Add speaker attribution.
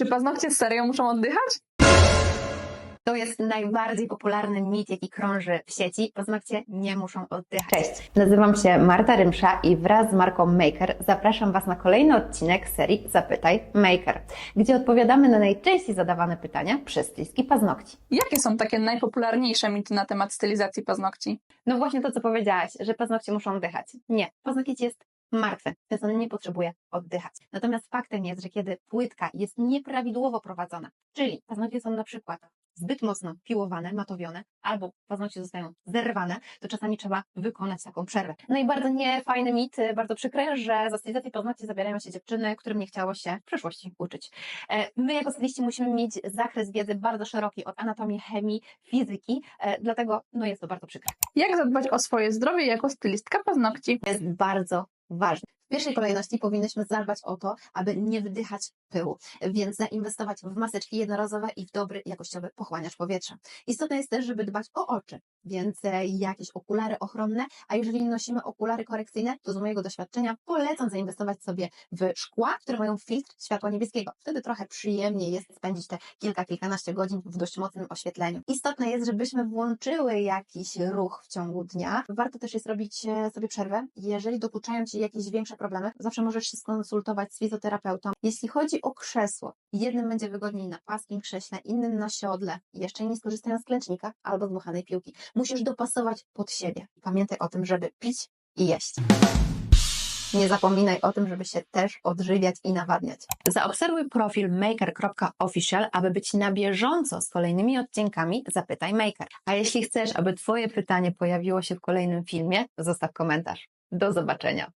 Speaker 1: Czy paznokcie serio muszą oddychać?
Speaker 2: To jest najbardziej popularny mit, jaki krąży w sieci. Paznokcie nie muszą oddychać. Cześć, nazywam się Marta Rymsza i wraz z marką Maker zapraszam Was na kolejny odcinek serii Zapytaj Maker, gdzie odpowiadamy na najczęściej zadawane pytania przez stylistki paznokci.
Speaker 1: Jakie są takie najpopularniejsze mity na temat stylizacji paznokci?
Speaker 2: No właśnie to, co powiedziałaś, że paznokcie muszą oddychać. Nie, paznokieć jest martwy, więc on nie potrzebuje oddychać. Natomiast faktem jest, że kiedy płytka jest nieprawidłowo prowadzona, czyli paznokcie są na przykład zbyt mocno piłowane, matowione, albo paznokcie zostają zerwane, to czasami trzeba wykonać taką przerwę. No i bardzo niefajny mit, y, bardzo przykry, że za stylizację paznokci zabierają się dziewczyny, którym nie chciało się w przeszłości uczyć. E, My jako styliści musimy mieć zakres wiedzy bardzo szeroki od anatomii, chemii, fizyki, e, dlatego no jest to bardzo przykre.
Speaker 1: Jak zadbać o swoje zdrowie jako stylistka paznokci?
Speaker 2: jest bardzo ważne. W pierwszej kolejności powinnyśmy zadbać o to, aby nie wdychać pyłu, więc zainwestować w maseczki jednorazowe i w dobry, jakościowy pochłaniacz powietrza. Istotne jest też, żeby dbać o oczy, więc e, jakieś okulary ochronne, a jeżeli nosimy okulary korekcyjne, to z mojego doświadczenia polecam zainwestować sobie w szkła, które mają filtr światła niebieskiego. Wtedy trochę przyjemniej jest spędzić te kilka, kilkanaście godzin w dość mocnym oświetleniu. Istotne jest, żebyśmy włączyły jakiś ruch w ciągu dnia. Warto też jest robić e, sobie przerwę. Jeżeli dokuczają Ci jakieś większe problemy, zawsze możesz się skonsultować z fizjoterapeutą. Jeśli chodzi o krzesło, jednym będzie wygodniej na płaskim krześle, innym na siodle, jeszcze inni skorzystają z klęcznika albo z dmuchanej piłki. Musisz dopasować pod siebie. Pamiętaj o tym, żeby pić i jeść. Nie zapominaj o tym, żeby się też odżywiać i nawadniać. Zaobserwuj profil maker.official, aby być na bieżąco z kolejnymi odcinkami Zapytaj Maker. A jeśli chcesz, aby Twoje pytanie pojawiło się w kolejnym filmie, zostaw komentarz. Do zobaczenia.